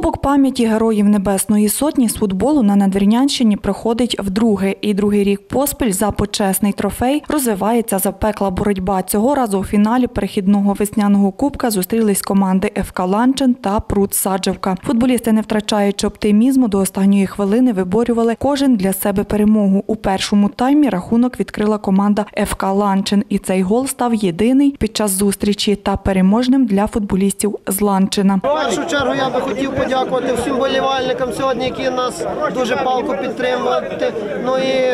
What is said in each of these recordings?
Кубок пам'яті героїв Небесної Сотні з футболу на Надвірнянщині проходить вдруге, і другий рік поспіль за почесний трофей розвивається запекла боротьба. Цього разу у фіналі перехідного весняного кубка зустрілись команди ФК Ланчин та Прут Саджевка. Футболісти, не втрачаючи оптимізму, до останньої хвилини виборювали кожен для себе перемогу. У першому таймі рахунок відкрила команда ФК Ланчин, і цей гол став єдиний під час зустрічі та переможним для футболістів з Ланчина. В першу чергу я би хотів подякувати всім болівальникам сьогодні, які нас дуже палко підтримують. Ну і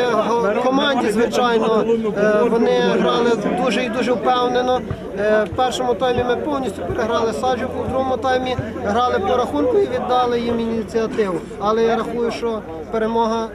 команді, звичайно, е, вони грали дуже і дуже впевнено. Е, В першому таймі ми повністю переграли Саджівку, в другому таймі грали по рахунку і віддали їм ініціативу. Але я рахую, що перемога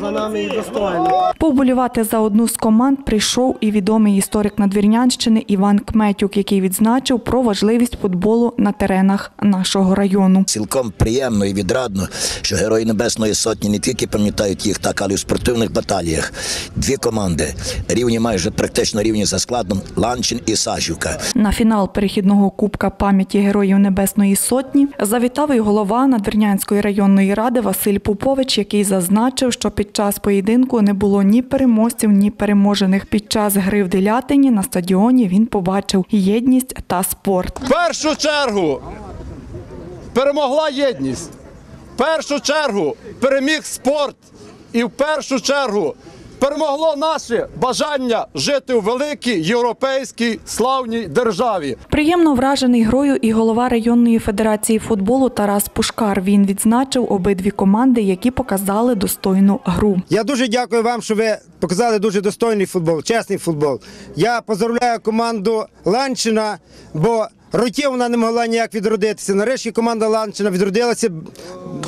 за нами і достойна. Поболівати за одну з команд прийшов і відомий історик Надвірнянщини Іван Кметюк, який відзначив про важливість футболу на теренах нашого району. Цілком приємно і відрадно, що герої Небесної Сотні не тільки пам'ятають їх так, але й у спортивних баталіях. Дві команди рівні, майже практично рівні за складом Ланчин і Сажівка. На фінал перехідного кубка пам'яті героїв Небесної Сотні завітав і голова Надвірнянської районної ради Василь Попович, який зазначив, що під час поєдинку не було ні переможців, ні переможених. Під час гри в Делятині на стадіоні він побачив єдність та спорт. В першу чергу перемогла єдність. В першу чергу переміг спорт. І в першу чергу перемогло наше бажання жити у великій європейській славній державі. Приємно вражений грою і голова районної федерації футболу Тарас Пушкар. Він відзначив обидві команди, які показали достойну гру. Я дуже дякую вам, що ви показали дуже достойний футбол, чесний футбол. Я поздравляю команду Ланчина, бо років вона не могла ніяк відродитися. Нарешті команда Ланчина відродилася.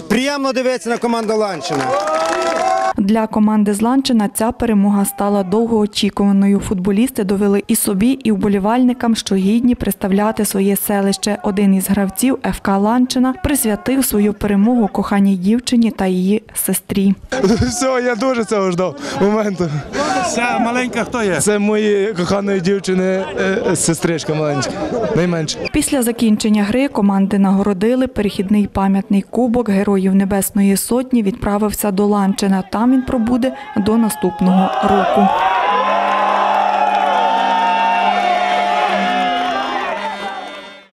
Приємно дивитися на команду Ланчина. Для команди з Ланчина ця перемога стала довгоочікуваною. Футболісти довели і собі, і вболівальникам, що гідні представляти своє селище. Один із гравців ФК Ланчина присвятив свою перемогу коханій дівчині та її сестрі. Все, я дуже цього ждав моменту. Ця маленька хто є? Це мої коханої дівчини, е, сестричка маленька, найменша. Після закінчення гри команди нагородили перехідний пам'ятний кубок Героїв Небесної Сотні. Відправився до Ланчина. Там він пробуде до наступного року.